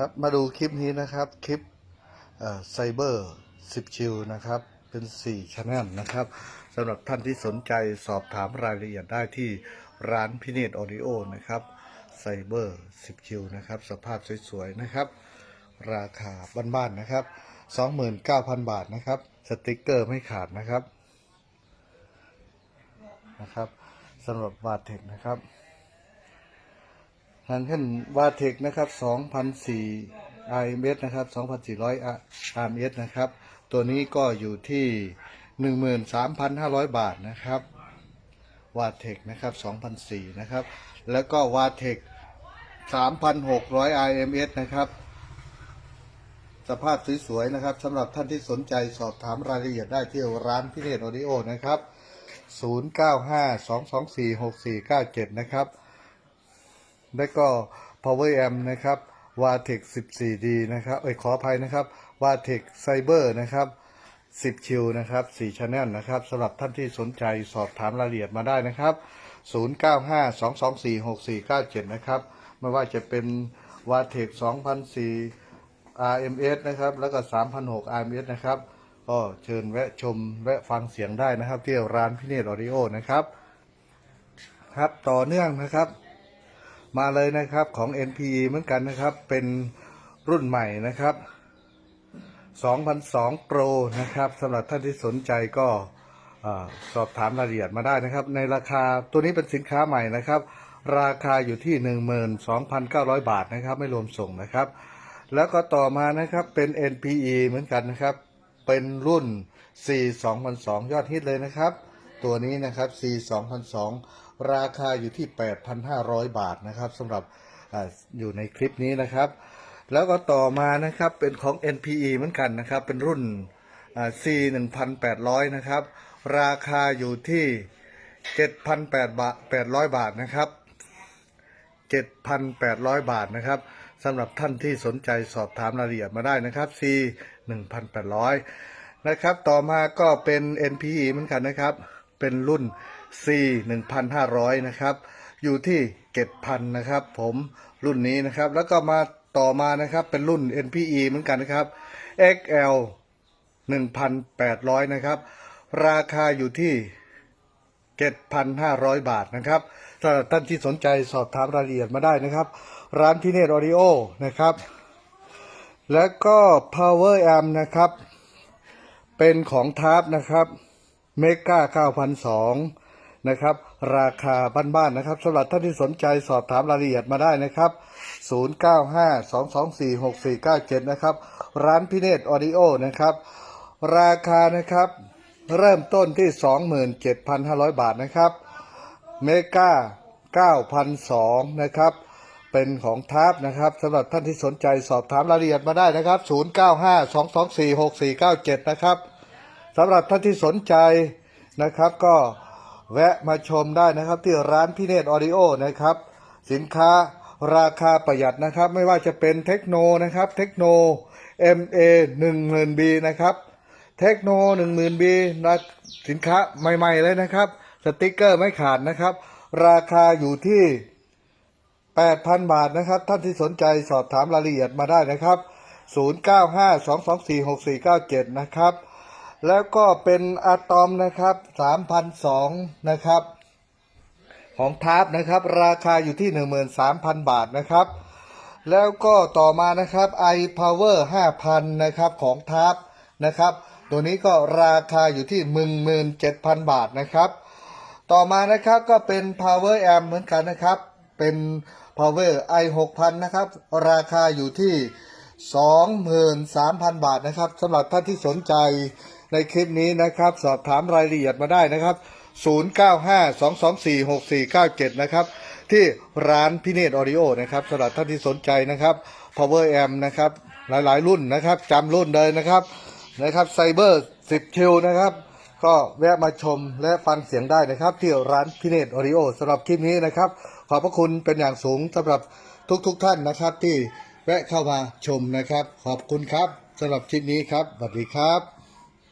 ครับมาดูคลิปนี้นะครับคลิปไซเบอร์10ชิวนะครับ เป็น4ช anel นะครับสำหรับท่านที่สนใจสอบถามรายละเอียดได้ที่ร้านพิเนตออดิโอนะครับไซเบอร์10ชิวนะครับ สภาพสวยๆนะครับ ราคาบ้านๆนะครับ 29,000 บาทนะครับ สติกเกอร์ไม่ขาดนะครับนะครับสำหรับวาเทคนะครับ ทางขึ้นวาเทคนะครับ2,004 RMS นะครับ2,400 RMS นะครับ ตัวนี้ก็อยู่ที่ 13,500 บาทนะครับ วาเทคนะครับ2,004นะครับ แล้วก็วาเทค3,600 RMS นะครับ สภาพสวยๆนะครับสำหรับท่านที่สนใจสอบถามรายละเอียดได้ที่ร้านพิเรศออดิโอนะครับ 0952246497 นะครับ แล้วก็ Power Amp นะครับ Vatex 14D นะครับ เอ้ยขออภัยนะครับ Vatex Cyber นะครับ 10ชิวนะครับ4 Channel นะครับสำหรับท่านที่สนใจสอบถามรายละเอียดมาได้นะครับ 0952246497 นะครับ ไม่ว่าจะเป็น Vatex 2004 RMS นะครับ แล้วก็3,600 RMS นะครับ ก็เชิญแวะชมแวะฟังเสียงได้นะครับ ที่ร้านพิเนตออดิโอนะครับ ครับต่อเนื่องนะครับ มาเลยนะครับของ NPE เหมือนกันนะครับ เป็นรุ่นใหม่นะครับ 2002 Pro นะครับสำหรับท่านที่สนใจก็สอบถามรายละเอียดมาได้นะครับ ในราคาตัวนี้เป็นสินค้าใหม่นะครับ ราคาอยู่ที่ 12,900 บาทนะครับ ไม่รวมส่งนะครับ แล้วก็ต่อมานะครับเป็น NPE เหมือนกันนะครับ เป็นรุ่น C 2002 ยอดฮิตเลยนะครับ ตัวนี้นะครับ C 2002ราคาอยู่ที่ 8,500 บาทนะครับสำหรับออยู่ในคลิปนี้นะครับ แล้วก็ต่อมานะครับเป็นของ NPE เหมือนกันนะครับ เป็นรุ่นอ่า C 1,800นะครับ ราคาอยู่ที่ 7,800 บาท800 บาทนะครับ 7,800 บาทนะครับสำหรับท่านที่สนใจสอบถามรายละเอียดมาได้นะครับ C 1,800นะครับ ต่อมาก็เป็น NPE เหมือนกันนะครับ เป็นรุ่น C 1,500 นะครับ อยู่ที่7,000นะครับ ผมรุ่นนี้นะครับ แล้วก็มาต่อมานะครับเป็นรุ่น NPE เหมือนกันนะครับ XL 1,800 นะครับ ราคาอยู่ที่ 7,500 บาทนะครับสำหรับท่านที่สนใจสอบถามรายละเอียดมาได้นะครับ ร้านพิเนตออดิโอนะครับ แล้วก็ Power Amp นะครับ เป็นของทาร์ปนะครับ เมกา9,002นะครับ ราคาบ้านๆนะครับสำหรับท่านที่สนใจสอบถามรายละเอียดมาได้นะครับ 0952246497 นะครับ ร้านพิเนตออดิโอนะครับ ราคานะครับ เริ่มต้นที่ 27,500 บาทนะครับ เมกา9,002นะครับ เป็นของทาร์ปนะครับสำหรับท่านที่สนใจสอบถามรายละเอียดมาได้นะครับ 0952246497 นะครับ สำหรับท่านที่สนใจนะครับก็แวะมาชมได้นะครับ ที่ร้านพิเนตออดิโอนะครับ สินค้าราคาประหยัดนะครับ ไม่ว่าจะเป็นเทคโนนะครับ เทคโน MA 10,000 B นะครับ เทคโน10,000 B นะสินค้าใหม่ ๆ เลยนะครับ สติกเกอร์ไม่ขาดนะครับ ราคาอยู่ที่ 8,000 บาทนะครับ ท่านที่สนใจสอบถามรายละเอียดมาได้นะครับ 0952246497 นะครับ แล้วก็เป็นอะตอมนะครับ3,002นะครับ ของทาร์ปนะครับ ราคาอยู่ที่ 13,000 บาทนะครับ แล้วก็ต่อมานะครับ iPower 5,000นะครับของทาร์ปนะครับ ตัวนี้ก็ราคาอยู่ที่ 17,000 บาทนะครับ ต่อมานะครับก็เป็น Power Amp เหมือนกันนะครับ เป็น Power i 6,000นะครับ ราคาอยู่ที่ 23,000 บาทนะครับสำหรับท่านที่สนใจ ในคลิปนี้นะครับ สอบถามรายละเอียดมาได้นะครับ 0952246497 นะครับ ที่ร้านพิเนตออดิโอนะครับสำหรับท่านที่สนใจนะครับ Power Amp นะครับ หลายๆ รุ่นนะครับจำรุ่นเลยนะครับนะครับไซเบอร์10ชิวนะครับ ก็แวะมาชมและฟังเสียงได้นะครับ ที่ร้านพิเนตออดิโอสำหรับคลิปนี้นะครับ ขอบพระคุณเป็นอย่างสูงสำหรับทุกๆทท่านนะครับที่แวะเข้ามาชมนะครับ ขอบคุณครับสำหรับคลิปนี้ครับสวัสดีครับ